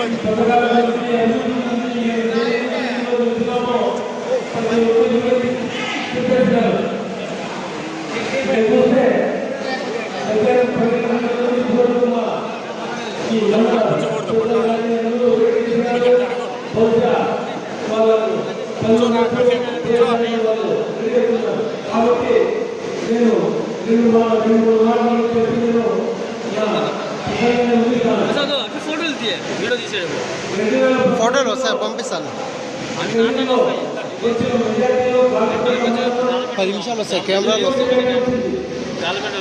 Thank you. Video తీసేయడం. ఫోటోలు వస్తాయి పంపిస్తాను. పది నిమిషాలు వస్తాయి కెమెరాలు వస్తాయి. గవర్నమెంట్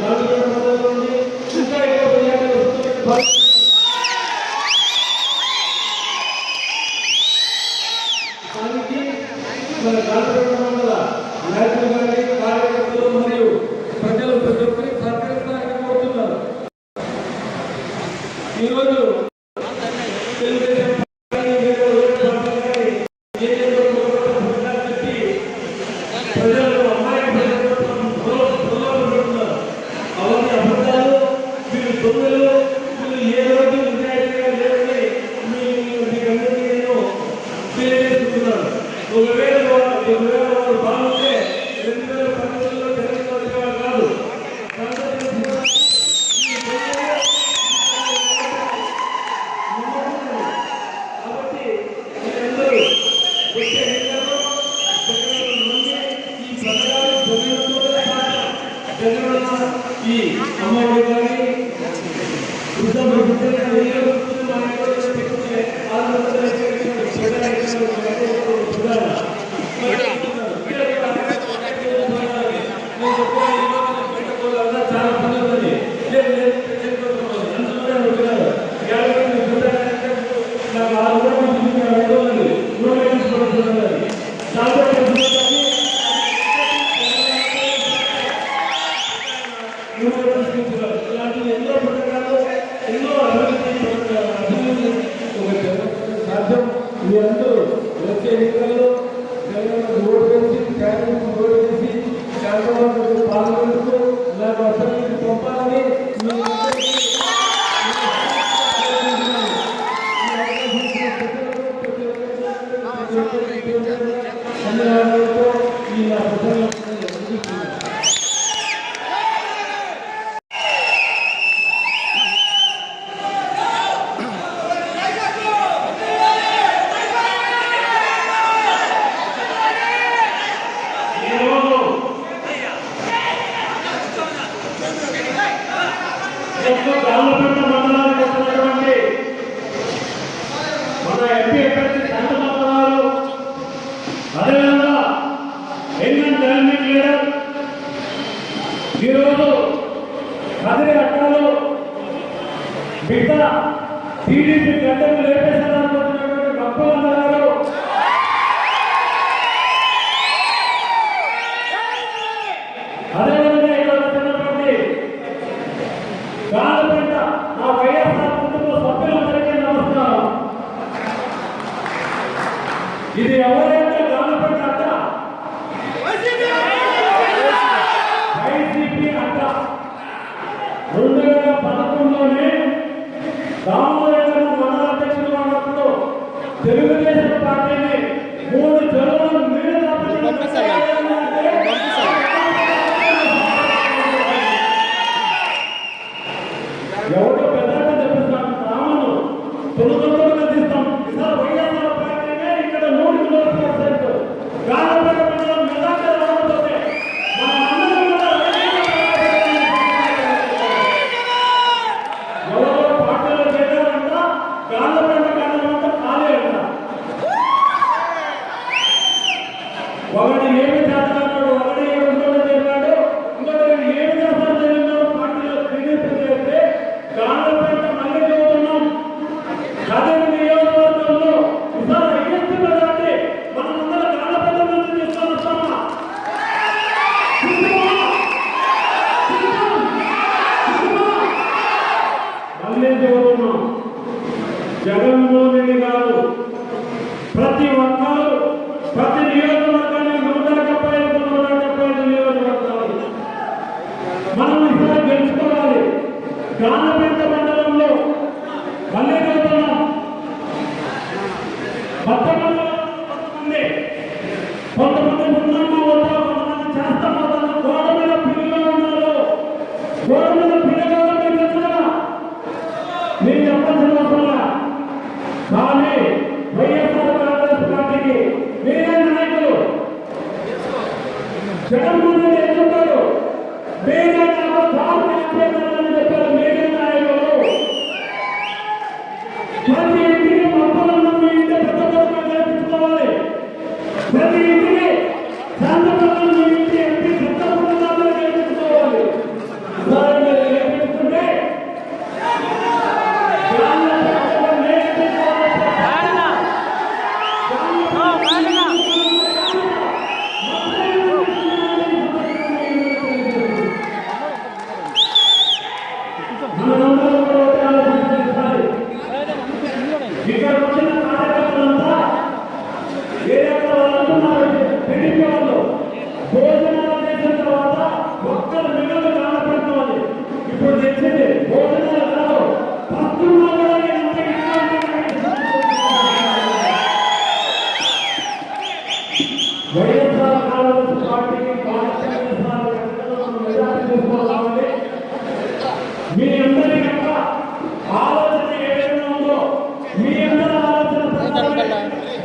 గవర్నమెంట్ ఈరోజు 啊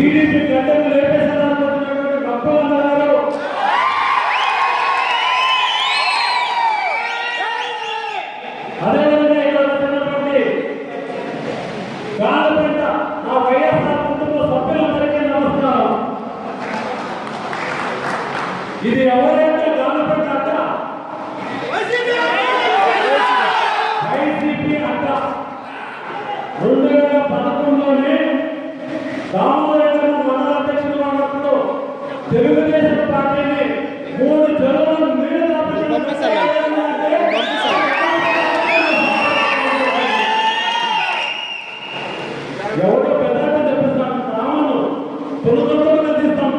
Miren que tratan de Telugu Desam పార్టీని మూడు జనులు మీరు ఎవరు పెద్దగా చెప్పిస్తాం? రామును తొలుగులో గదిస్తాం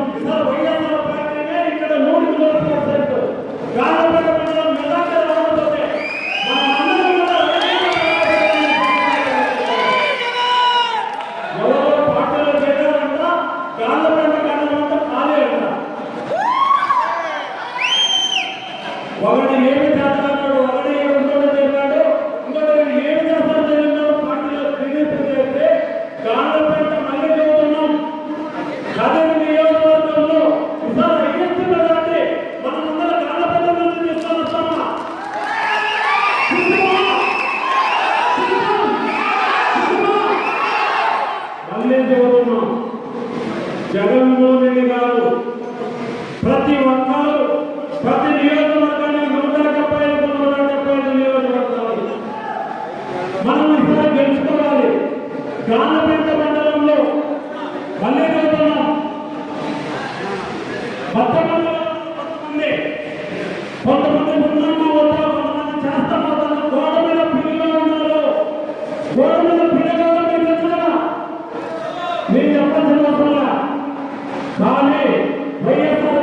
ఒకటి ఏమి చేస్తాడు ఒకటి ఏమి ఇంకోటి చేశాడు ఇంకోటి ఏమి చేస్తాడు తెలంగాణ పార్టీలో టీడీపీ చేస్తే కాళ్ళపేట మళ్ళీ చెబుతున్నాం. కథని నియోజకవర్గంలో ఈసారి ఐఎస్టీ ప్రజాన్ని మనం జగన్మోహన్ రెడ్డి గారు ప్రతి ఒక్కరు ప్రతి నియోజకవర్గం మనం ఈసారి గెలుచుకోవాలి. గానపేట మండలంలో మళ్ళీ చదువుతున్నాం కొత్త మండలంలో కొంతమంది కొంతమంది ఉన్నామో వద్దా కొంతమంది చేస్తామో గోడ మీద పిల్లలు ఉన్నారు. గోడ మీద పిల్లలు మీరు చెప్పాల్సిన అవసరం కానీ వైఎస్ఆర్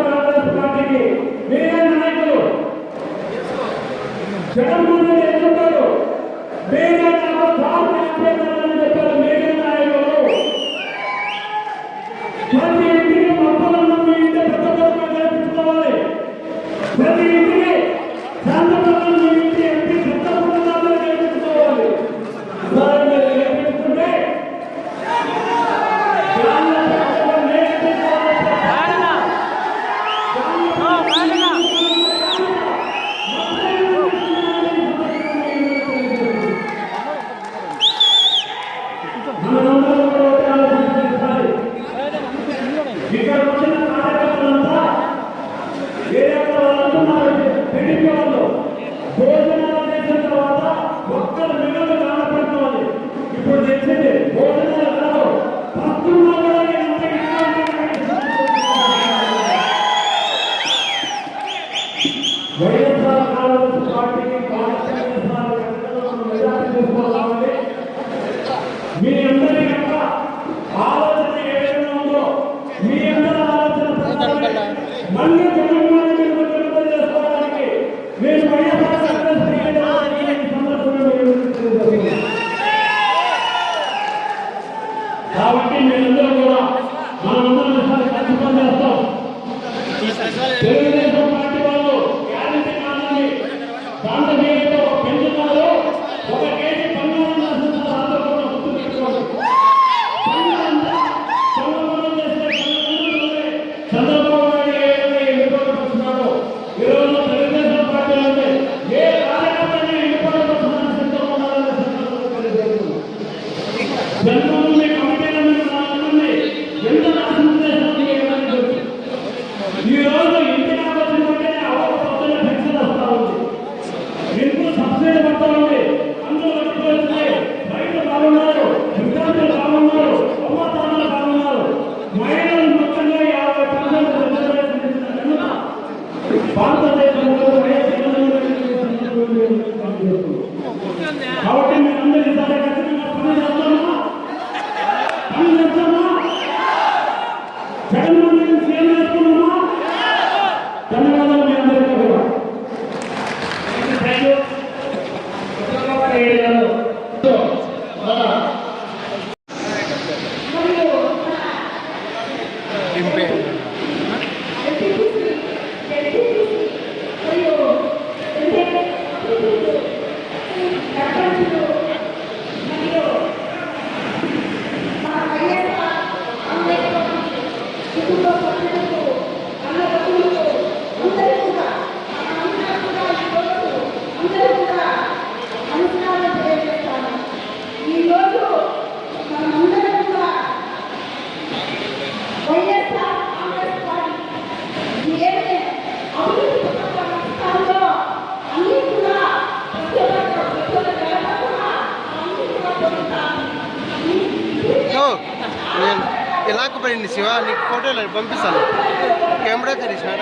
ক্যামেরা করিস না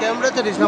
ক্যামেরা করিস না।